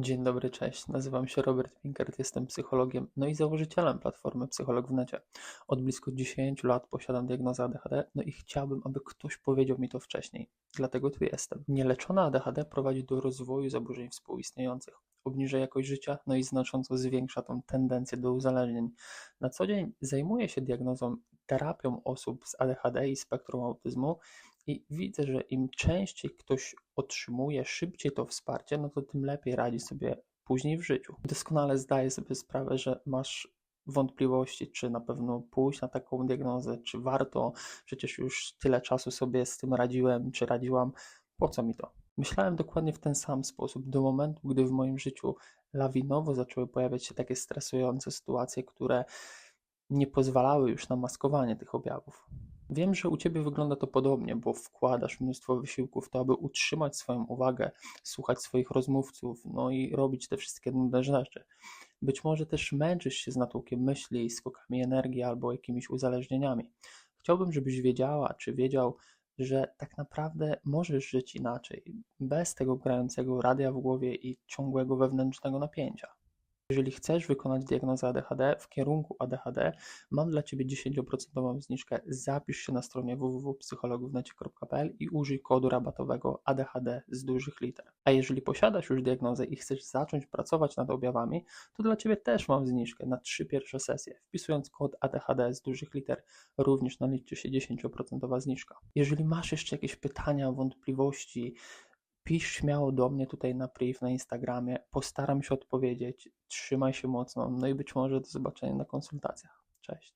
Dzień dobry, cześć. Nazywam się Robert Pinkert, jestem psychologiem, no i założycielem platformy Psycholog w Necie. Od blisko 10 lat posiadam diagnozę ADHD, no i chciałbym, aby ktoś powiedział mi to wcześniej. Dlatego tu jestem. Nieleczona ADHD prowadzi do rozwoju zaburzeń współistniejących, obniża jakość życia, no i znacząco zwiększa tą tendencję do uzależnień. Na co dzień zajmuję się diagnozą, terapią osób z ADHD i spektrum autyzmu i widzę, że im częściej ktoś otrzymuje szybciej to wsparcie, no to tym lepiej radzi sobie później w życiu. Doskonale zdaję sobie sprawę, że masz wątpliwości, czy na pewno pójść na taką diagnozę, czy warto, przecież już tyle czasu sobie z tym radziłem, czy radziłam, po co mi to? Myślałem dokładnie w ten sam sposób do momentu, gdy w moim życiu lawinowo zaczęły pojawiać się takie stresujące sytuacje, które nie pozwalały już na maskowanie tych objawów. Wiem, że u Ciebie wygląda to podobnie, bo wkładasz mnóstwo wysiłku w to, aby utrzymać swoją uwagę, słuchać swoich rozmówców, no i robić te wszystkie nudne rzeczy. Być może też męczysz się z natłokiem myśli, skokami energii albo jakimiś uzależnieniami. Chciałbym, żebyś wiedziała, czy wiedział, że tak naprawdę możesz żyć inaczej, bez tego grającego radia w głowie i ciągłego wewnętrznego napięcia. Jeżeli chcesz wykonać diagnozę ADHD w kierunku ADHD, mam dla Ciebie 10% zniżkę. Zapisz się na stronie www.psychologowwnecie.pl i użyj kodu rabatowego ADHD z dużych liter. A jeżeli posiadasz już diagnozę i chcesz zacząć pracować nad objawami, to dla Ciebie też mam zniżkę na trzy pierwsze sesje. Wpisując kod ADHD z dużych liter, również naliczy się 10% zniżka. Jeżeli masz jeszcze jakieś pytania, wątpliwości, Pisz śmiało do mnie tutaj na priv na Instagramie. Postaram się odpowiedzieć. Trzymaj się mocno. No i być może do zobaczenia na konsultacjach. Cześć.